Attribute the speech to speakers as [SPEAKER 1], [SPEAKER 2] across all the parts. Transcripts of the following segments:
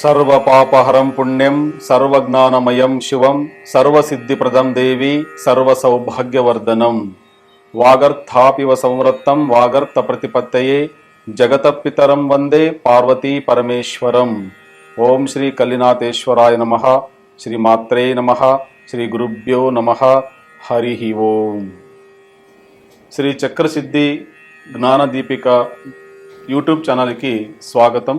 [SPEAKER 1] సర్వపాపహరం పుణ్యం సర్వజ్ఞానమయం శివం సర్వసిద్ధిప్రదం దేవి సర్వసౌభాగ్యవర్ధనం. వాగర్థాపివ సంవృత్తం వాగర్థ ప్రతిపత్తయే జగత పితరం వందే పార్వతీ పరమేశ్వరం. ఓం శ్రీ కల్లినాథేశ్వరాయ నమ శ్రీమాత్రే నమ శ్రీ గురుభ్యో నమ హరి ఓం. శ్రీ చక్రసిద్ధి జ్ఞానదీపిక యూట్యూబ్ ఛానల్కి స్వాగతం.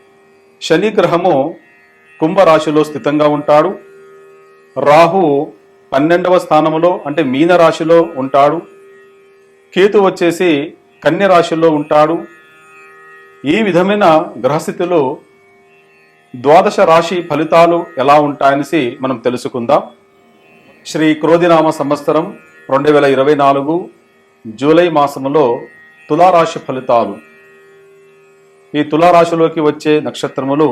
[SPEAKER 1] శని గ్రహము కుంభరాశిలో స్థితంగా ఉంటాడు. రాహు పన్నెండవ స్థానంలో అంటే మీన రాశిలో ఉంటాడు. కేతు వచ్చేసి కన్య రాశిలో ఉంటాడు. ఈ విధమైన గ్రహస్థితిలో ద్వాదశ రాశి ఫలితాలు ఎలా ఉంటాయనేసి మనం తెలుసుకుందాం. శ్రీ క్రోధినామ సంవత్సరం రెండు వేల ఇరవై నాలుగు జూలై మాసములో తులారాశి ఫలితాలు. ఈ తులారాశిలోకి వచ్చే నక్షత్రములు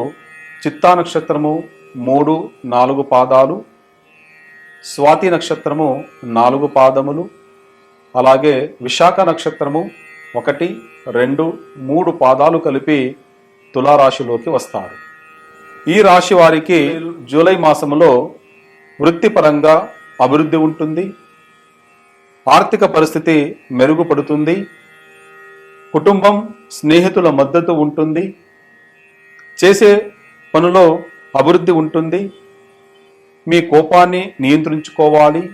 [SPEAKER 1] చిత్తా నక్షత్రము మూడు నాలుగు పాదాలు స్వాతి నక్షత్రము నాలుగు పాదములు అలాగే విశాఖ నక్షత్రము ఒకటి రెండు మూడు పాదాలు కలిపి తులారాశిలోకి వస్తారు. ఈ రాశి వారికి జూలై మాసములో వృత్తిపరంగా అభివృద్ధి ఉంటుంది ఆర్థిక పరిస్థితి మెరుగుపడుతుంది కుటుంబం స్నేహితుల మద్దతు ఉంటుంది. చేసే పనిలో అభివృద్ధి ఉంటుంది. మీ కోపాన్ని నియంత్రించుకోవాలి.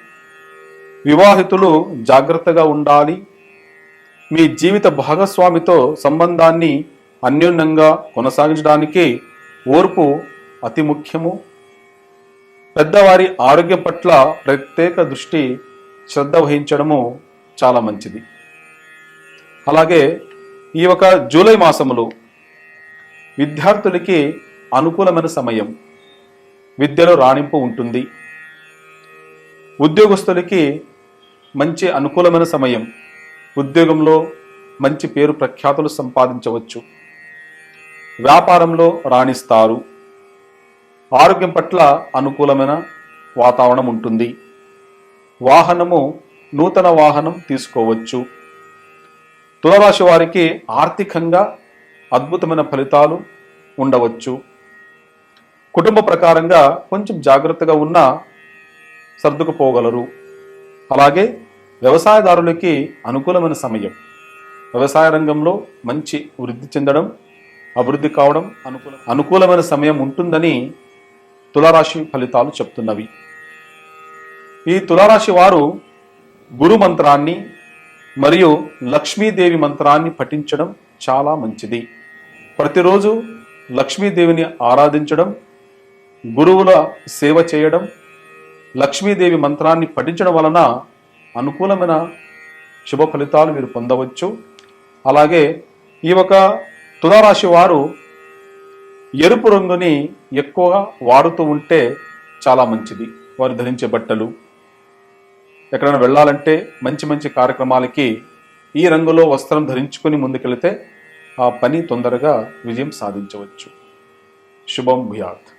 [SPEAKER 1] వివాహితులు జాగ్రత్తగా ఉండాలి. మీ జీవిత భాగస్వామితో సంబంధాన్ని అన్యోన్యంగా కొనసాగించడానికి ఓర్పు అతి ముఖ్యము. పెద్దవారి ఆరోగ్యం పట్ల ప్రత్యేక దృష్టి శ్రద్ధ వహించడము చాలా మంచిది. అలాగే ఈ ఒక జూలై మాసంలో విద్యార్థులకి అనుకూలమైన సమయం. విద్యలో రాణింపు ఉంటుంది. ఉద్యోగస్తులకి మంచి అనుకూలమైన సమయం. ఉద్యోగంలో మంచి పేరు ప్రఖ్యాతులు సంపాదించవచ్చు. వ్యాపారంలో రాణిస్తారు. ఆరోగ్యం పట్ల అనుకూలమైన వాతావరణం ఉంటుంది. వాహనము నూతన వాహనం తీసుకోవచ్చు. తులరాశి వారికి ఆర్థికంగా అద్భుతమైన ఫలితాలు ఉండవచ్చు. కుటుంబ ప్రకారంగా కొంచెం జాగ్రత్తగా ఉన్నా సర్దుకుపోగలరు. అలాగే వ్యవసాయదారులకి అనుకూలమైన సమయం. వ్యవసాయ రంగంలో మంచి వృద్ధి చెందడం అభివృద్ధి కావడం అనుకూల అనుకూలమైన సమయం ఉంటుందని తులారాశి ఫలితాలు చెప్తున్నవి. ఈ తులారాశి వారు గురు మంత్రాన్ని మరియు లక్ష్మీదేవి మంత్రాన్ని పఠించడం చాలా మంచిది. ప్రతిరోజు లక్ష్మీదేవిని ఆరాధించడం గురువుల సేవ చేయడం లక్ష్మీదేవి మంత్రాన్ని పఠించడం వలన అనుకూలమైన శుభ ఫలితాలు మీరు పొందవచ్చు. అలాగే ఈ ఒక తులారాశి వారు ఎరుపు రంగుని ఎక్కువగా వాడుతూ ఉంటే చాలా మంచిది. వారు ధరించే బట్టలు ఎక్కడైనా వెళ్ళాలంటే మంచి మంచి కార్యక్రమాలకి ఈ రంగులో వస్త్రం ధరించుకొని ముందుకెళితే ఆ పని తొందరగా విజయం సాధించవచ్చు. శుభం భూయాత్.